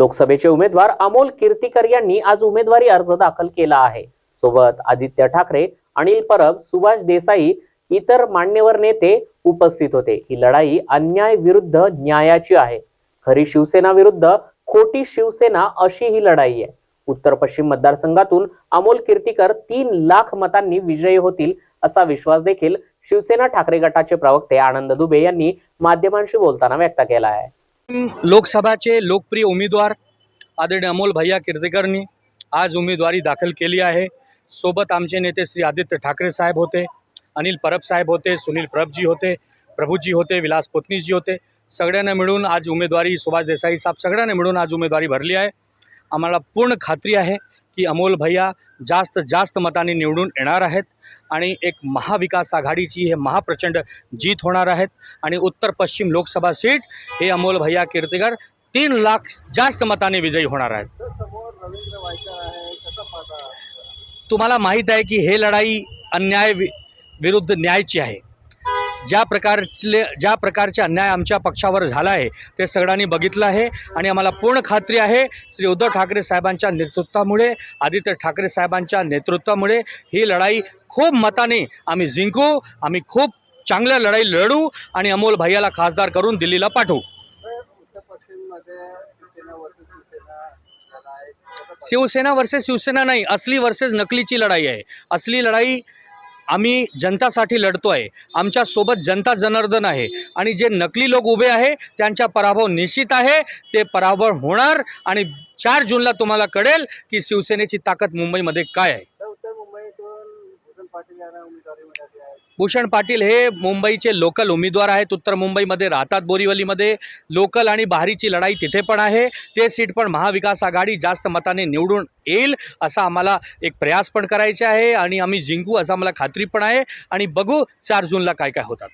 लोकसभेचे उमेदवार अमोल कीर्तीकर यांनी आज उमेदवारी अर्ज दाखल केला आहे. सोबत आदित्य ठाकरे अनिल परब सुभाष देसाई इतर मान्यवर नेते उपस्थित होते. ही लढाई अन्याय विरुद्ध न्यायाची आहे. खरी शिवसेना विरुद्ध खोटी शिवसेना अशी ही लढाई आहे. उत्तर पश्चिम मतदारसंघातून अमोल कीर्तीकर तीन लाख मतांनी विजयी होतील असा विश्वास देखील शिवसेना ठाकरे गटाचे प्रवक्ते आनंद दुबे यांनी माध्यमांशी बोलताना व्यक्त केला आहे. लोकसभाचे लोकप्रिय उमेदवार आदरणीय अमोल भैया कीर्तीकरनी आज उमेदवारी दाखल केली आहे. सोबत आमचे नेते श्री आदित्य ठाकरे साहेब होते अनिल परब साहेब होते सुनील परबजी होते प्रभूजी होते विलास पोतनीसजी होते. सगळ्यांना मिळून आज उमेदवारी सुभाष देसाई साहेब सगळ्यांना मिळून आज उमेदवारी भरली आहे. आम्हाला पूर्ण खात्री आहे. की अमोल भैया जास्त जास्त मताने निवडून येणार आहेत आणि एक महाविकास आघाडीची हे महाप्रचंड जीत होणार आहेत. आणि उत्तर पश्चिम लोकसभा सीट हे अमोल भैया कीर्तिकर तीन लाख जास्त मताने विजयी होणार आहेत. तुम्हाला माहीत आहे की हे लढाई अन्याय वि विरुद्ध न्यायची आहे. ज्या प्रकारले ज्या प्रकारचे अन्याय आमच्या पक्षावर झाला आहे ते सगळ्यांनी बघितलं आहे आणि आम्हाला पूर्ण खात्री आहे. श्री उद्धव ठाकरे साहेबांच्या नेतृत्वामुळे आदित्य ठाकरे साहेबांच्या नेतृत्वामुळे ही लढाई खूप मताने आम्ही जिंकू आम्ही खूप चांगल्या लढाई लढू आणि अमोल भैयाला खासदार करून दिल्लीला पाठवू. शिवसेना वर्सेस शिवसेना नाही असली वर्सेस नकलीची लढाई आहे. असली लढाई आम्ही जनतासाठी लढतो आहे आमच्यासोबत जनता जनार्दन आहे. आणि जे नकली लोक उभे आहे त्यांचा पराभव निश्चित आहे. ते पराभव होणार आणि चार जूनला तुम्हाला कळेल की शिवसेनेची ताकद मुंबईमध्ये काय आहे तर उत्तर मुंबईतून भूषण पाटील यांना भूषण पाटील हे मुंबईचे लोकल उमेदवार आहेत. उत्तर मुंबईमध्ये राहतात बोरीवलीमध्ये. लोकल आणि बाहेरीची लढाई तिथे पण आहे. ते सीट पण महाविकास आघाडी जास्त मताने निवडून येईल असा आम्हाला एक प्रयास पण करायचे आहे. आणि आम्ही जिंकू असं आम्हाला खात्री पण आहे. आणि बघू चार जूनला काय काय होतात.